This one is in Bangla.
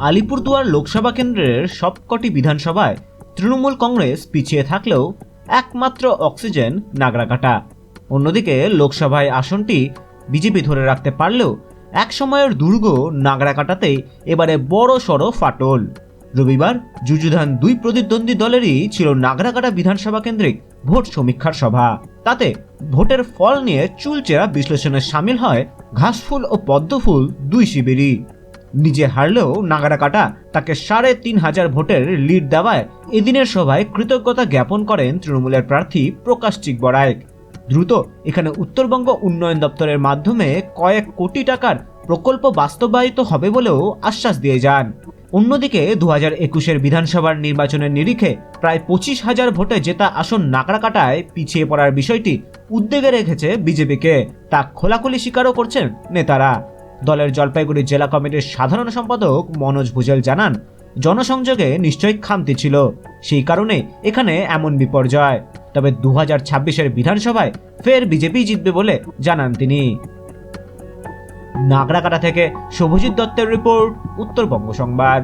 আলিপুরদুয়ার লোকসভা কেন্দ্রের সবকটি বিধানসভায় তৃণমূল কংগ্রেস পিছিয়ে থাকলেও একমাত্র অক্সিজেন নাগরাকাটা। অন্যদিকে লোকসভায় আসনটি বিজেপি ধরে রাখতে পারলেও এক সময়ের দুর্গ নাগরাকাটাতে এবারে বড় সড়ো ফাটল। রবিবার যুযুধান দুই প্রতিদ্বন্দ্বী দলেরই ছিল নাগরাকাটা বিধানসভা কেন্দ্রিক ভোট সমীক্ষার সভা। তাতে ভোটের ফল নিয়ে চুলচেরা বিশ্লেষণে সামিল হয় ঘাসফুল ও পদ্মফুল দুই শিবিরই। নিজে হারলেও নাগারাকাটা তাকে সাড়ে তিন হাজার ভোটের লিড দেওয়ায় এদিনের সভায় কৃতজ্ঞতা জ্ঞাপন করেন তৃণমূলের প্রার্থী প্রকাশ চিকবরায়ক দ্রুত এখানে উত্তরবঙ্গ উন্নয়ন দপ্তরের মাধ্যমে কয়েক কোটি টাকার প্রকল্প বাস্তবায়িত হবে বলেও আশ্বাস দিয়ে যান। অন্যদিকে দু হাজার একুশের বিধানসভার নির্বাচনের নিরিখে প্রায় পঁচিশ হাজার ভোটে জেতা আসন নাকড়াকাটায় পিছিয়ে পড়ার বিষয়টি উদ্বেগে রেখেছে বিজেপিকে। তা খোলাখুলি স্বীকারও করছেন নেতারা। দলের জলপাইগুড়ি জেলা কমিটির সাধারণ সম্পাদক মনোজ ভুজেল জানান, জনসংযোগে নিশ্চয়ই খামতি ছিল। সেই কারণে এখানে এমন বিপর্যয়। তবে দু হাজার ছাব্বিশের বিধানসভায় ফের বিজেপি জিতবে বলে জানান তিনি। নাগরাকাটা থেকে শুভজিৎ দত্তের রিপোর্ট, উত্তরবঙ্গ সংবাদ।